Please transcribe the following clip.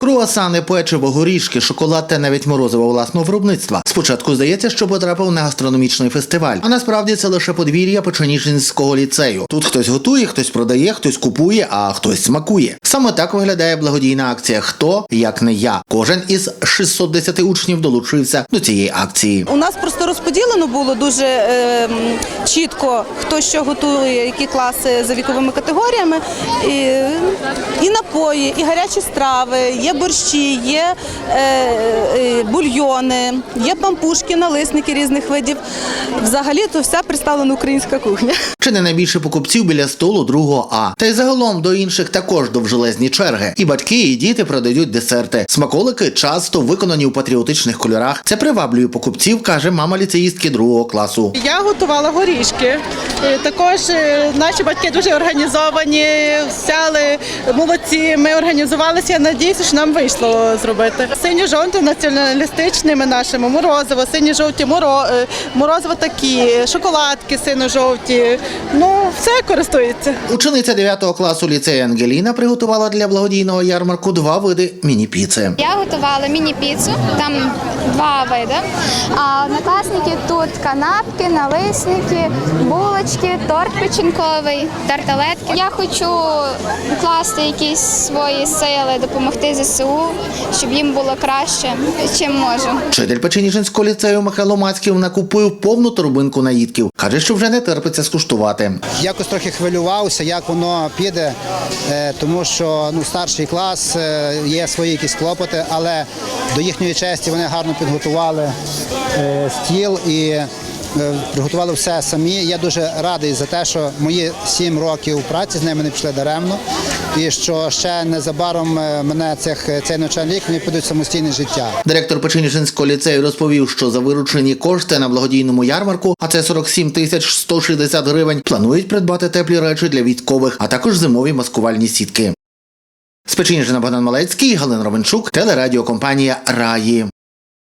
Круасани, печиво, горішки, шоколад та навіть морозиво власного виробництва. Спочатку здається, що потрапив на гастрономічний фестиваль, а насправді це лише подвір'я Печеніжинського ліцею. Тут хтось готує, хтось продає, хтось купує, а хтось смакує. Саме так виглядає благодійна акція Хто як не я. Кожен із 610 учнів долучився до цієї акції. У нас просто розподілено було дуже е, чітко, хто що готує, які класи за віковими категоріями. І, і напої, і гарячі страви, є борщі, є е, е, бульйони, є пампушки, налисники різних видів. Взагалі то вся представлена українська кухня. Чи не найбільше покупців біля столу другого А. Та й загалом до інших також довжелезні черги. І батьки, і діти продають десерти. Смаколики часто виконані у патріотичних кольорах. Це приваблює покупців, каже мама ліцеїстки другого класу. Я готувала горішки. Е, Також е, наші батьки дуже організовані, взяли молодці. Ми організувалися. Я надіюся, що нам вийшло зробити. Синьо-жовті націоналістичними нашими морозиво, сині-жовті моро, е, морозиво такі, шоколадки сино-жовті. Ну, все користується. Учениця 9 класу ліцею Ангеліна приготувала для благодійного ярмарку два види міні-піци. Я готувала міні-піцу, там два види. А однокласники тут канапки, налисники, булочки, торт печінковий, тарталетки. Я хочу вкласти якісь свої сили, допомогти ЗСУ, щоб їм було краще, чим можу. Вчитель Печеніжинського ліцею Михайло Мацьків накупив повну торбинку наїдків. Каже, що вже не терпиться скуштувати. Якось трохи хвилювався, як воно піде, е, тому що ну, старший клас е, є свої якісь клопоти, але до їхньої честі вони гарно підготували е, стіл і приготували все самі. Я дуже радий за те, що мої сім років праці з ними не пішли даремно, і що ще незабаром е, мене цих цей навчальний вони підуть самостійне життя. Директор Печеніжинського ліцею розповів, що за виручені кошти на благодійному ярмарку, а це 47 тисяч 160 гривень, планують придбати теплі речі для військових, а також зимові маскувальні сітки. З Богдан Малецький, Галина Ровенчук, телерадіокомпанія Раї.